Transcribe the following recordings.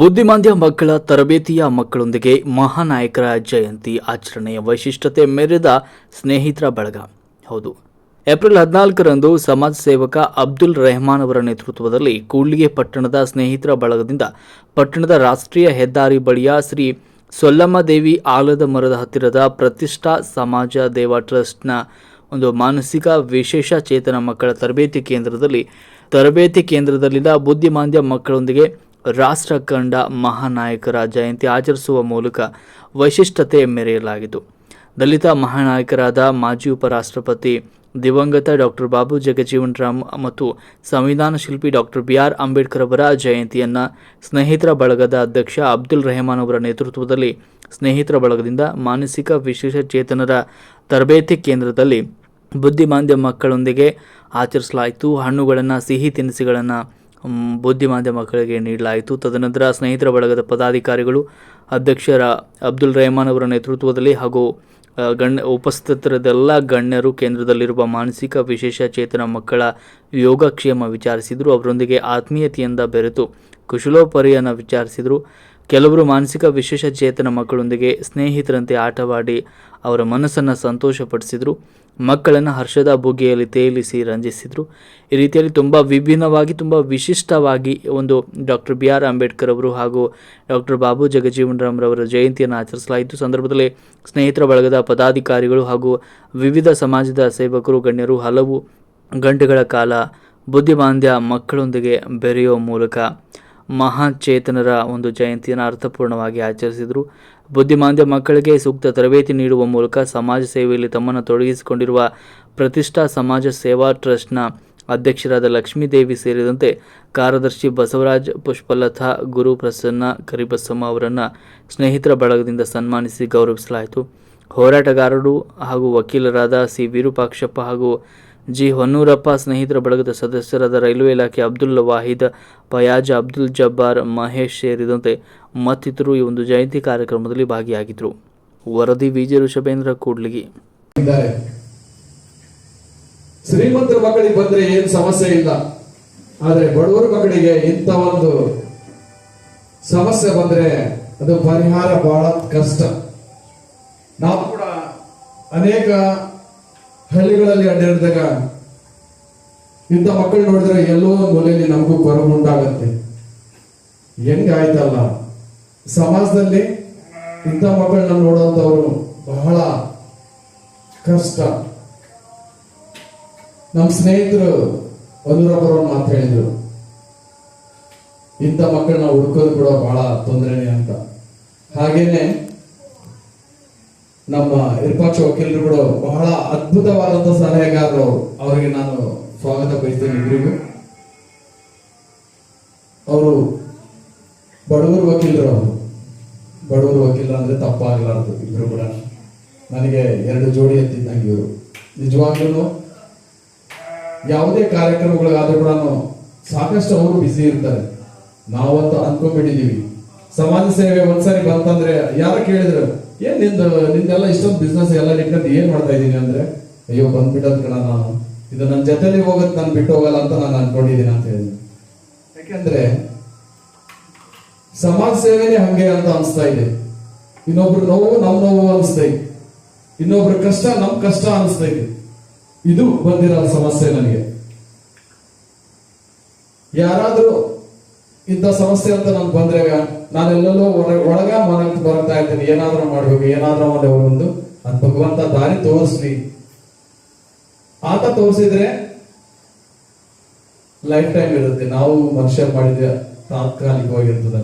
ಬುದ್ಧಿಮಾಂದ್ಯ ಮಕ್ಕಳ ತರಬೇತಿಯ ಮಕ್ಕಳೊಂದಿಗೆ ಮಹಾನಾಯಕರ ಜಯಂತಿ ಆಚರಣೆಯ ವೈಶಿಷ್ಟ್ಯತೆ ಮೆರೆದ ಸ್ನೇಹಿತರ ಬಳಗ. ಹೌದು. ಏಪ್ರಿಲ್ ಹದಿನಾಲ್ಕರಂದು ಸಮಾಜ ಸೇವಕ ಅಬ್ದುಲ್ ರೆಹಮಾನ್ ಅವರ ನೇತೃತ್ವದಲ್ಲಿ ಕೂಡ್ಲಿಗೆ ಪಟ್ಟಣದ ಸ್ನೇಹಿತರ ಬಳಗದಿಂದ ಪಟ್ಟಣದ ರಾಷ್ಟ್ರೀಯ ಹೆದ್ದಾರಿ ಬಳಿಯ ಶ್ರೀ ಸೊಲ್ಲಮ್ಮ ದೇವಿ ಆಲದ ಮರದ ಹತ್ತಿರದ ಪ್ರತಿಷ್ಠಾ ಸಮಾಜ ದೇವ ಟ್ರಸ್ಟ್ನ ಒಂದು ಮಾನಸಿಕ ವಿಶೇಷ ಚೇತನ ಮಕ್ಕಳ ತರಬೇತಿ ಕೇಂದ್ರದಲ್ಲಿ, ತರಬೇತಿ ಕೇಂದ್ರದಲ್ಲಿನ ಬುದ್ಧಿಮಾಂದ್ಯ ಮಕ್ಕಳೊಂದಿಗೆ ರಾಷ್ಟ್ರ ಕಂಡ ಮಹಾನಾಯಕರ ಜಯಂತಿ ಆಚರಿಸುವ ಮೂಲಕ ವೈಶಿಷ್ಟ್ಯತೆ ಮೆರೆಯಲಾಗಿತ್ತು ದಲಿತ ಮಹಾನಾಯಕರಾದ ಮಾಜಿ ಉಪರಾಷ್ಟ್ರಪತಿ ದಿವಂಗತ ಡಾಕ್ಟರ್ ಬಾಬು ಜಗಜೀವನ್ ರಾಮ್ ಮತ್ತು ಸಂವಿಧಾನ ಶಿಲ್ಪಿ ಡಾಕ್ಟರ್ ಬಿ ಆರ್ ಅಂಬೇಡ್ಕರ್ ಅವರ ಜಯಂತಿಯನ್ನು ಸ್ನೇಹಿತರ ಬಳಗದ ಅಧ್ಯಕ್ಷ ಅಬ್ದುಲ್ ರೆಹಮಾನ್ ಅವರ ನೇತೃತ್ವದಲ್ಲಿ ಸ್ನೇಹಿತರ ಬಳಗದಿಂದ ಮಾನಸಿಕ ವಿಶೇಷ ಚೇತನರ ತರಬೇತಿ ಕೇಂದ್ರದಲ್ಲಿ ಬುದ್ಧಿಮಾಂದ್ಯ ಮಕ್ಕಳೊಂದಿಗೆ ಆಚರಿಸಲಾಯಿತು. ಹಣ್ಣುಗಳನ್ನು, ಸಿಹಿ ತಿನಿಸುಗಳನ್ನು ಬುದ್ಧಿಮಾಂದ್ಯ ಮಕ್ಕಳಿಗೆ ನೀಡಲಾಯಿತು. ತದನಂತರ ಸ್ನೇಹಿತರ ಬಳಗದ ಪದಾಧಿಕಾರಿಗಳು ಅಧ್ಯಕ್ಷರ ಅಬ್ದುಲ್ ರೆಹಮಾನ್ ಅವರ ನೇತೃತ್ವದಲ್ಲಿ ಹಾಗೂ ಗಣ್ಯ ಉಪಸ್ಥಿತರದೆಲ್ಲ ಗಣ್ಯರು ಕೇಂದ್ರದಲ್ಲಿರುವ ಮಾನಸಿಕ ವಿಶೇಷ ಚೇತನ ಮಕ್ಕಳ ಯೋಗಕ್ಷೇಮ ವಿಚಾರಿಸಿದರು. ಅವರೊಂದಿಗೆ ಆತ್ಮೀಯತೆಯಿಂದ ಬೆರೆತು ಕುಶಲೋಪರಿಯನ್ನು ವಿಚಾರಿಸಿದರು. ಕೆಲವರು ಮಾನಸಿಕ ವಿಶೇಷ ಚೇತನ ಮಕ್ಕಳೊಂದಿಗೆ ಸ್ನೇಹಿತರಂತೆ ಆಟವಾಡಿ ಅವರ ಮನಸ್ಸನ್ನು ಸಂತೋಷಪಡಿಸಿದರು, ಮಕ್ಕಳನ್ನು ಹರ್ಷದ ಬುಗ್ಗೆಯಲ್ಲಿ ತೇಲಿಸಿ ರಂಜಿಸಿದರು. ಈ ರೀತಿಯಲ್ಲಿ ತುಂಬ ವಿಭಿನ್ನವಾಗಿ, ತುಂಬ ವಿಶಿಷ್ಟವಾಗಿ ಒಂದು ಡಾಕ್ಟರ್ ಬಿ ಆರ್ ಅಂಬೇಡ್ಕರ್ ಅವರು ಹಾಗೂ ಡಾಕ್ಟರ್ ಬಾಬು ಜಗಜೀವನ್ ರಾಮ್ರವರ ಜಯಂತಿಯನ್ನು ಆಚರಿಸಲಾಯಿತು. ಸಂದರ್ಭದಲ್ಲಿ ಸ್ನೇಹಿತರ ಬಳಗದ ಪದಾಧಿಕಾರಿಗಳು ಹಾಗೂ ವಿವಿಧ ಸಮಾಜದ ಸೇವಕರು, ಗಣ್ಯರು ಹಲವು ಗಂಟೆಗಳ ಕಾಲ ಬುದ್ಧಿಮಾಂದ್ಯ ಮಕ್ಕಳೊಂದಿಗೆ ಬೆರೆಯುವ ಮೂಲಕ ಮಹಾಚೇತನರ ಒಂದು ಜಯಂತಿಯನ್ನು ಅರ್ಥಪೂರ್ಣವಾಗಿ ಆಚರಿಸಿದರು. ಬುದ್ಧಿಮಾಂದ್ಯ ಮಕ್ಕಳಿಗೆ ಸೂಕ್ತ ತರಬೇತಿ ನೀಡುವ ಮೂಲಕ ಸಮಾಜ ಸೇವೆಯಲ್ಲಿ ತಮ್ಮನ್ನು ತೊಡಗಿಸಿಕೊಂಡಿರುವ ಪ್ರತಿಷ್ಠಾ ಸಮಾಜ ಸೇವಾ ಟ್ರಸ್ಟ್ನ ಅಧ್ಯಕ್ಷರಾದ ಲಕ್ಷ್ಮೀದೇವಿ ಸೇರಿದಂತೆ ಕಾರ್ಯದರ್ಶಿ ಬಸವರಾಜ್ ಪುಷ್ಪಲತಾ, ಗುರು ಪ್ರಸನ್ನ ಕರಿಬಸಮ್ಮ ಅವರನ್ನು ಸ್ನೇಹಿತರ ಬಳಗದಿಂದ ಸನ್ಮಾನಿಸಿ ಗೌರವಿಸಲಾಯಿತು. ಹೋರಾಟಗಾರರು ಹಾಗೂ ವಕೀಲರಾದ ಸಿ. ವಿರೂಪಾಕ್ಷಪ್ಪ ಹಾಗೂ ಜಿ ಹೊನ್ನೂರಪ್ಪ ಸ್ನೇಹಿತರ ಬಳಗದ ಸದಸ್ಯರಾದ ರೈಲ್ವೆ ಇಲಾಖೆ ಅಬ್ದುಲ್ ವಾಹಿದ್, ಫಯಾಜ್ ಅಬ್ದುಲ್ ಜಬ್ಬಾರ್, ಮಹೇಶ್ ಸೇರಿದಂತೆ ಮತ್ತಿತರರು ಈ ಒಂದು ಜಯಂತಿ ಕಾರ್ಯಕ್ರಮದಲ್ಲಿ ಭಾಗಿಯಾಗಿದ್ದರು. ವರದಿ ವಿಜಯ ಋಷಭೇಂದ್ರ ಕೂಡ್ಲಿಗಿ. ಶ್ರೀಮಂತರ ಮಕ್ಕಳಿಗೆ ಬಂದ್ರೆ ಏನ್ ಸಮಸ್ಯೆ ಇಲ್ಲ. ಆದ್ರೆ ಬಡವರ ಮಕ್ಕಳಿಗೆ ಇಂಥ ಒಂದು ಸಮಸ್ಯೆ ಬಂದ್ರೆ ಅದು ಪರಿಹಾರ ಬಹಳ ಕಷ್ಟ. ನಾವು ಕೂಡ ಅನೇಕ ಹಳ್ಳಿಗಳಲ್ಲಿ ಅಡ್ಡಾಡಿದಾಗ ಇಂಥ ಮಕ್ಕಳು ನೋಡಿದ್ರೆ ಎಲ್ಲೋ ಮೂಲೆಯಲ್ಲಿ ನಮಗೂ ಕೊರಗು ಉಂಟಾಗತ್ತೆ. ಹೆಂಗಾಯ್ತಲ್ಲ ಸಮಾಜದಲ್ಲಿ ಇಂಥ ಮಕ್ಕಳನ್ನ ನೋಡುವಂಥವ್ರು ಬಹಳ ಕಷ್ಟ. ನಮ್ಮ ಸ್ನೇಹಿತರು ಒಂದು ಮಾತು ಹೇಳಿದ್ರು. ಇಂಥ ಮಕ್ಕಳನ್ನ ಹುಡುಕೋದು ಕೂಡ ಬಹಳ ತೊಂದರೆನೆ ಅಂತ. ಹಾಗೇನೆ ನಮ್ಮ ಇರ್ಪಾಕ್ಷ ಕೂಡ ಬಹಳ ಅದ್ಭುತವಾದಂತ ಸಲಹೆಗಾರರು ಅವರಿಗೆ ನಾನು ಸ್ವಾಗತ ಬಯಸ್ತೇನೆ ಇಬ್ಬರಿಗೂ ಅವರು ಬಡವರು ವಕೀಲರು ಅವರು. ಬಡವರು ವಕೀಲರು ಅಂದ್ರೆ ತಪ್ಪಾಗಲಾರದು ಇಬ್ರು ಕೂಡ. ನನಗೆ ಎರಡು ಜೋಡಿ ಎತ್ತಿದ್ದಂಗೆ ಇವರು. ನಿಜವಾಗ್ಲೂ ಯಾವುದೇ ಕಾರ್ಯಕ್ರಮಗಳಿಗಾದ್ರೂ ಕೂಡ ಸಾಕಷ್ಟು ಅವರು ಬಿಸಿ ಇರ್ತಾರೆ. ನಾವಂತೂ ಅನ್ಕೊಂಡ್ಬಿಟ್ಟಿದೀವಿ ಸಮಾಜ ಸೇವೆ ಒಂದ್ಸರಿ ಬಂತಂದ್ರೆ ಯಾರು ಕೇಳಿದ್ರು? ಏನ್ ನಿಂದು, ನಿಂದೆಲ್ಲ ಇಷ್ಟೊಂದು ಬಿಸ್ನೆಸ್ ಎಲ್ಲ ಇಟ್ಕೊಂಡು ಏನ್ ಮಾಡ್ತಾ ಇದ್ದೀನಿ ಅಂದ್ರೆ, ಅಯ್ಯೋ, ಬಂದ್ಬಿಟ್ಟದ್ ಕಣ ನಾನು. ಇದು ನನ್ನ ಜೊತೆಲಿ ಹೋಗೋದು ನಾನು ಬಿಟ್ಟು ಹೋಗಲ್ಲ ಅಂತ ನಾನು ಅನ್ಕೊಂಡಿದ್ದೀನಿ ಅಂತ ಹೇಳಿ ಯಾಕೆಂದ್ರೆ, ಸಮಾಜ ಸೇವೆನೇ ಹಂಗೆ ಅಂತ ಅನಿಸ್ತಾ ಇದೆ. ಇನ್ನೊಬ್ರು ನೋವು ನಮ್ ನೋವು ಅನಿಸ್ತಾ ಇದೆ. ಇನ್ನೊಬ್ರ ಕಷ್ಟ ನಮ್ ಕಷ್ಟ ಅನಿಸ್ತಾ ಇದೆ. ಇದು ಬಂದಿರೋ ಸಮಸ್ಯೆ ನನಗೆ. ಯಾರಾದ್ರೂ ಇಂಥ ಸಮಸ್ಯೆ ಅಂತ ನಾನು ಬಂದ್ರೆ ನಾನೆಲ್ಲೆಲ್ಲೋ ಒಳ ಒಳಗ ಮನ ಬರ್ತಾ ಇದ್ದೀನಿ ಏನಾದ್ರೂ ಮಾಡ್ಬೇಕು, ಏನಾದ್ರೂ ಒಂದು ಒಂದು ಅದ್ ಭಗವಂತ ದಾರಿ ತೋರಿಸ್ಲಿ. ಆತ ತೋರಿಸಿದ್ರೆ ಲೈಫ್ ಟೈಮ್ ಇರುತ್ತೆ. ನಾವು ಮನುಷ್ಯ ಮಾಡಿದ ತಾತ್ಕಾಲಿಕವಾಗಿರ್ತದ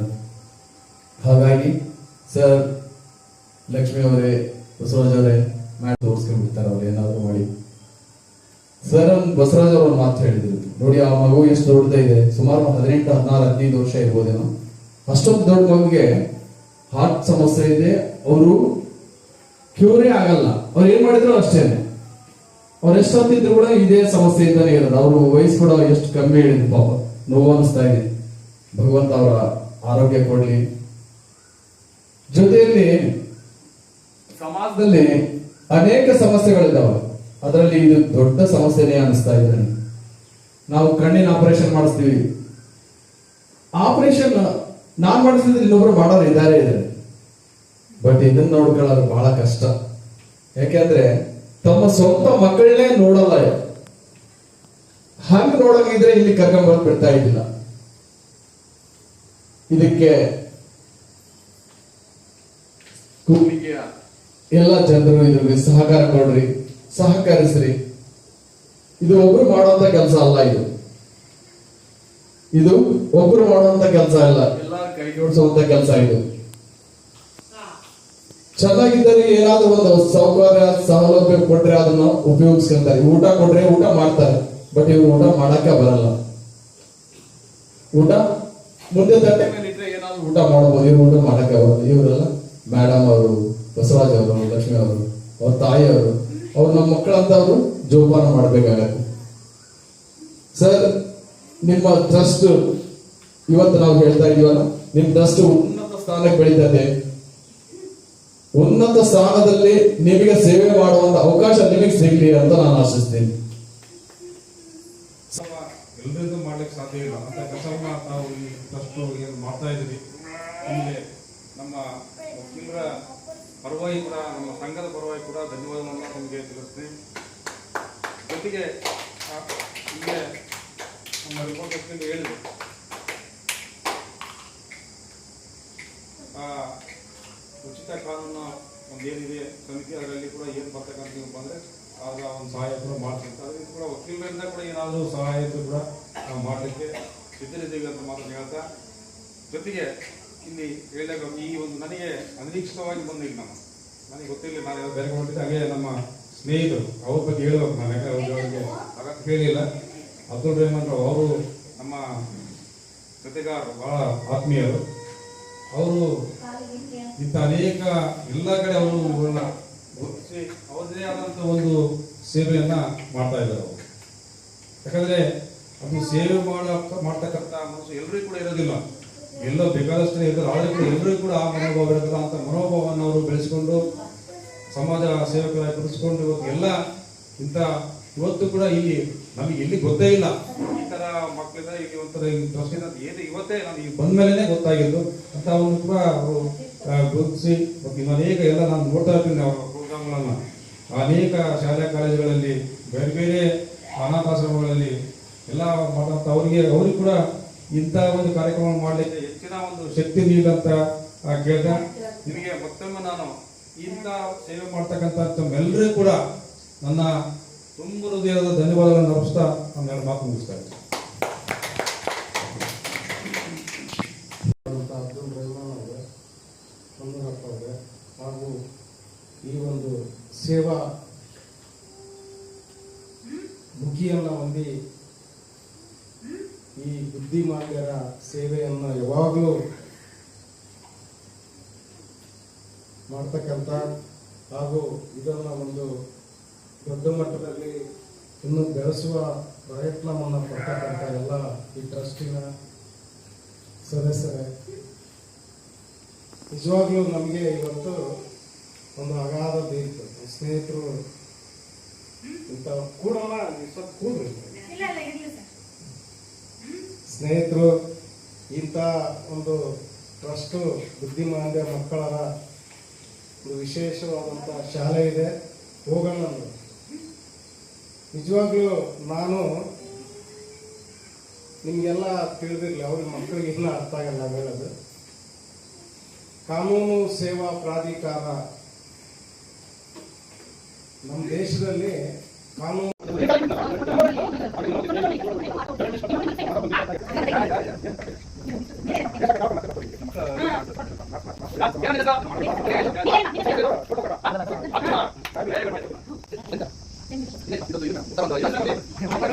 ಹಾಗಾಗಿ ಸರ್, ಲಕ್ಷ್ಮಿ ಅವರೇ, ಬಸವರಾಜ್ ಅವರೇ ಮ್ಯಾಟ್ ತೋರಿಸ್ಕೊಂಡ್ಬಿಡ್ತಾರೆ ಅವ್ರು. ಏನಾದ್ರು ಮಾಡಿ. ಸರ್, ಬಸವರಾಜ್ ಅವರು ಮಾತು ಹೇಳಿದ್ರು. ನೋಡಿ, ಆ ಮಗು ಎಷ್ಟು ದೊಡ್ಡದ ಇದೆ. ಸುಮಾರು ಹದಿನೆಂಟು, ಹದಿನಾರು, ಹದಿನೈದು ವರ್ಷ ಇರ್ಬೋದೇನೋ. ಅಷ್ಟೊಂದು ದೊಡ್ಡ ಮಗುಗೆ ಹಾರ್ಟ್ ಸಮಸ್ಯೆ ಇದೆ. ಅವರು ಕ್ಯೂರೇ ಆಗಲ್ಲ. ಅವ್ರು ಏನ್ ಮಾಡಿದ್ರು ಅಷ್ಟೇನೆ ಅವ್ರು ಎಷ್ಟೊತ್ತಿದ್ರು ಕೂಡ ಇದೇ ಸಮಸ್ಯೆ ಇದ್ದಾನೆ ಇರೋದು. ಅವರು ವಯಸ್ಸು ಕೂಡ ಎಷ್ಟು ಕಮ್ಮಿ ಹೇಳಿದ್ರು ಪಾಪ. ನೋವು ಅನಿಸ್ತಾ ಇದೆ. ಭಗವಂತ ಅವರ ಆರೋಗ್ಯ ಕೊಡ್ಲಿ. ಜೊತೆಯಲ್ಲಿ ಸಮಾಜದಲ್ಲಿ ಅನೇಕ ಸಮಸ್ಯೆಗಳಿದ್ದಾವೆ. ಅದರಲ್ಲಿ ಇದು ದೊಡ್ಡ ಸಮಸ್ಯೆನೇ ಅನಿಸ್ತಾ ಇದೆ. ನನಗೆ. ನಾವು ಕಣ್ಣಿನ ಆಪರೇಷನ್ ಮಾಡಿಸ್ತೀವಿ. ಆಪರೇಷನ್ ನಾನ್ ಮಾಡಿಸಿದ್ರೆ ಇನ್ನೊಬ್ರು ಮಾಡೋರು ಇದ್ದಾರೆ. ಇದ್ದಾರೆ ಬಟ್ ಇದನ್ನ ನೋಡ್ಕೊಳ್ಳೋದು ಬಹಳ ಕಷ್ಟ. ಯಾಕೆಂದ್ರೆ ತಮ್ಮ ಸ್ವಂತ ಮಕ್ಕಳನ್ನೇ ನೋಡಲ್ಲ. ಹಂಗ್ ನೋಡಂಗಿದ್ರೆ ಇಲ್ಲಿ ಕರ್ಕೊಂಡ್ಬಂದು ಬಿಡ್ತಾ ಇದ್ದಿಲ್ಲ. ಇದಕ್ಕೆ ಕೂಲಿಗೆಯ ಎಲ್ಲ ಜನರು ಇದ್ರಿಗೆ ಸಹಕಾರ ಕೊಡ್ರಿ, ಸಹಕರಿಸ್ರಿ. ಇದು ಒಬ್ರು ಮಾಡುವಂತ ಕೆಲಸ ಅಲ್ಲ ಇದು. ಇದು ಒಬ್ರು ಮಾಡುವಂತ ಕೆಲಸ ಅಲ್ಲ. ಎಲ್ಲಾರು ಕೈ ಜೋಡಿಸುವಂತ ಕೆಲಸ ಇದು. ಚೆನ್ನಾಗಿದ್ದರೆ ಏನಾದ್ರೂ ಒಂದು ಸೌಕರ್ಯ, ಸೌಲಭ್ಯ ಕೊಟ್ರೆ ಅದನ್ನ ಉಪಯೋಗಿಸ್ಕೊಂತಾರೆ. ಊಟ ಕೊಟ್ರೆ ಊಟ ಮಾಡ್ತಾರೆ. ಬಟ್ ಇವ್ರು ಊಟ ಮಾಡಕ್ಕೆ ಬರಲ್ಲ. ಊಟ ಮುಂದೆ ತಟ್ಟೆ ಮೇಲೆ ಇಟ್ರೆ ಏನಾದ್ರು ಊಟ ಮಾಡಬಹುದು ಇವ್ರು ಊಟ ಮಾಡಕ್ಕೆ ಬರಲ್ಲ. ಇವರೆಲ್ಲ ಮೇಡಮ್ ಅವರು, ಬಸವರಾಜ್ ಅವರು, ಲಕ್ಷ್ಮಿ ಅವರು, ಅವ್ರ ತಾಯಿಯವರು. ಅವ್ರು ನಮ್ಮ ಮಕ್ಕಳಂತ ಅವರು ಜೋಪಾನ ಮಾಡ್ಬೇಕಾಗತ್ತೆ. ಸರ್, ನಿಮ್ಮ ಟ್ರಸ್ಟ್ ಇವತ್ತು ನಾವು ಹೇಳ್ತಾ ಇದೀವಲ್ಲ, ನಿಮ್ಮ ಟ್ರಸ್ಟ್ ಉನ್ನತ ಸ್ಥಾನಕ್ಕೆ ಬೆಳೀತದೆ ಉನ್ನತ ಸ್ಥಾನದಲ್ಲಿ ನಿಮಗೆ ಸೇವೆ ಮಾಡುವಂತ ಅವಕಾಶ ನಿಮಗೆ ಸಿಗ್ಲಿ ಅಂತ ನಾನು ಆಶಿಸ್ತೇನೆ. ಮಾಡ್ತಾ ಇದ್ದೀವಿ ನಮ್ಮ ವಕೀಲರ ಪರವಾಗಿ ಕೂಡ, ನಮ್ಮ ಸಂಘದ ಪರವಾಗಿ ಕೂಡ ಧನ್ಯವಾದವನ್ನು ನಿಮಗೆ ತಿಳಿಸ್ತೀನಿ. ಜೊತೆಗೆ ಹೀಗೆ ನಮ್ಮ ರಿಪೋರ್ಟ್ ಹೇಳಿದೆ ಉಚಿತ ಕಾನೂನು ಒಂದು ಏನಿದೆ ಸಮಿತಿ ಅದರಲ್ಲಿ ಕೂಡ ಏನು ಬರ್ತಕ್ಕಂಥ ಬಂದ್ರೆ ಆಗ ಒಂದು ಸಹಾಯ ಕೂಡ ಮಾಡ್ತೀನಿ ಅದರಿಂದ ಕೂಡ ವಕೀಲರಿಂದ ಕೂಡ ಏನಾದರೂ ಸಹಾಯ ಕೂಡ ನಾವು ಮಾಡಲಿಕ್ಕೆ ಸಿದ್ಧರಿದ್ದೀವಿ ಅಂತ ಮಾತನ್ನು ಹೇಳ್ತಾ. ಜೊತೆಗೆ ಇಲ್ಲಿ ಹೇಳಿದಾಗ ಈ ಒಂದು ನನಗೆ ಅನಿರೀಕ್ಷಿತವಾಗಿ ಬಂದಿಲ್ಲ ನಮ್ಮ ನನಗೆ ಗೊತ್ತಿಲ್ಲ ನಾನು ಬೇರೆ ಹೊರಟಿದ್ದೆ ಹಾಗೆ ನಮ್ಮ ಸ್ನೇಹಿತರು, ಅವ್ರ ಬಗ್ಗೆ ಹೇಳ್ಬೇಕು ನಾನು ಯಾಕಂದ್ರೆ ಅವ್ರಿಗೆ ಹೇಳಿಲ್ಲ. ಅಬ್ದುಲ್ ರೆಹಮಾನ್ ಅವರು ನಮ್ಮ ಜೊತೆಗಾರರು, ಬಹಳ ಆತ್ಮೀಯರು. ಅವರು ಇಂಥ ಅನೇಕ ಎಲ್ಲ ಕಡೆ ಅವರು ಅವರದೇ ಆದಂಥ ಒಂದು ಸೇವೆಯನ್ನ ಮಾಡ್ತಾ ಇದ್ದಾರೆ ಅವರು. ಯಾಕಂದ್ರೆ ಅದು ಸೇವೆ ಮಾಡ ಮಾಡ್ತಕ್ಕಂಥ ಮನಸ್ಸು ಎಲ್ಲರಿಗೂ ಕೂಡ ಇರೋದಿಲ್ಲ. ಎಲ್ಲೋ ಬೇಕಾದಷ್ಟು ಇರ್ತಾರೆ ಆದರೆ ಕೂಡ ಎಲ್ಲರಿಗೂ ಕೂಡ ಆ ಮನೋಭಾವ ಇರ್ತದೆ ಅಂತ ಮನೋಭಾವವನ್ನು ಅವರು ಬೆಳೆಸ್ಕೊಂಡು ಸಮಾಜ ಸೇವಕರಾಗಿ ಕುಡಿಸ್ಕೊಂಡು ಇವತ್ತು ಎಲ್ಲ ಇಂಥ ಇವತ್ತು ಕೂಡ ಇಲ್ಲಿ ನಮಗೆ ಎಲ್ಲಿ ಗೊತ್ತೇ ಇಲ್ಲ. ಈ ತರ ಮಕ್ಕಳಿಂದ ಇಲ್ಲಿ ಒಂಥರ ಅಂತ ಏನು ಇವತ್ತೇ ನಾನು ಬಂದ ಮೇಲೆ ಗೊತ್ತಾಗಿದ್ದು. ಅಂತ ಒಂದು ಕೂಡ ಅವರು ಗುರುತಿಸಿ ಮತ್ತು ಅನೇಕ ಎಲ್ಲ ನಾನು ನೋಡ್ತಾ ಇರ್ತೀನಿ ಅವರ ಪ್ರೋಗ್ರಾಮ್ಗಳನ್ನು. ಅನೇಕ ಶಾಲಾ, ಕಾಲೇಜುಗಳಲ್ಲಿ, ಬೇರೆ ಬೇರೆ ಅನಾಥಾಶ್ರಮಗಳಲ್ಲಿ ಎಲ್ಲ ಮಾಡುವಂಥ ಅವರಿಗೆ, ಅವ್ರಿಗೆ ಕೂಡ ಇಂಥ ಒಂದು ಕಾರ್ಯಕ್ರಮ ಮಾಡಲಿಕ್ಕೆ ಹೆಚ್ಚಿನ ಒಂದು ಶಕ್ತಿ ನೀಡಂತ ಕೇಳ್ದ ನಿಮಗೆ ಮತ್ತೊಮ್ಮೆ ನಾನು ಇಂಥ ಸೇವೆ ಮಾಡ್ತಕ್ಕಂಥ ತಮ್ಮೆಲ್ಲರೂ ಕೂಡ ನನ್ನ ತುಂಬ ಹೃದಯದ ಧನ್ಯವಾದಗಳನ್ನು ಅರ್ಪಿಸ್ತಾ ನನ್ನ ಮಾತು ಮುಗಿಸ್ತಾ ಹಾಗೂ ಈ ಒಂದು ಸೇವಾ ಬುಗ್ಗಿಯನ್ನು ಹೊಂದಿ ಈ ಬುದ್ಧಿಮಾನ್ಯರ ಸೇವೆಯನ್ನು ಯಾವಾಗಲೂ ಮಾಡ್ತಕ್ಕಂಥ ಹಾಗೂ ಇದನ್ನು ಒಂದು ದೊಡ್ಡ ಮಟ್ಟದಲ್ಲಿ ಇನ್ನೂ ಬೆಳೆಸುವ ಪ್ರಯತ್ನವನ್ನು ಪಡ್ತಕ್ಕಂಥ ಎಲ್ಲ ಈ ಟ್ರಸ್ಟಿನ ಸದಸ್ಯರೇ. ನಿಜವಾಗ್ಲೂ ನಮಗೆ ಇವತ್ತು ಒಂದು ಅಗಾಧ ಬೇಕು ಸ್ನೇಹಿತರು, ಇಂಥ ಸ್ವಲ್ಪ ಕೂಡ್ರಿ ಇಲ್ಲ ಇಲ್ಲ ಇರ್ಲಿ ಸರ್ ಸ್ನೇಹಿತರು, ಇಂಥ ಒಂದು ಟ್ರಸ್ಟು ಬುದ್ಧಿಮಾಂದ್ಯ ಮಕ್ಕಳ ಒಂದು ವಿಶೇಷವಾದಂಥ ಶಾಲೆ ಇದೆ ಹೋಗೋಣ. ನಿಜವಾಗ್ಲೂ ನಾನು ನಿಮಗೆಲ್ಲ ತಿಳಿದಿರಲಿ ಅವ್ರ ಮಕ್ಕಳಿಗೆ ಇನ್ನೂ ಅರ್ಥ ಆಗಲ್ಲ ನಾವು ಹೇಳೋದು ಕಾನೂನು ಸೇವಾ ಪ್ರಾಧಿಕಾರ ನಮ್ಮ ದೇಶದಲ್ಲಿ ಕಾನೂನು ಮಕ್ಕಳ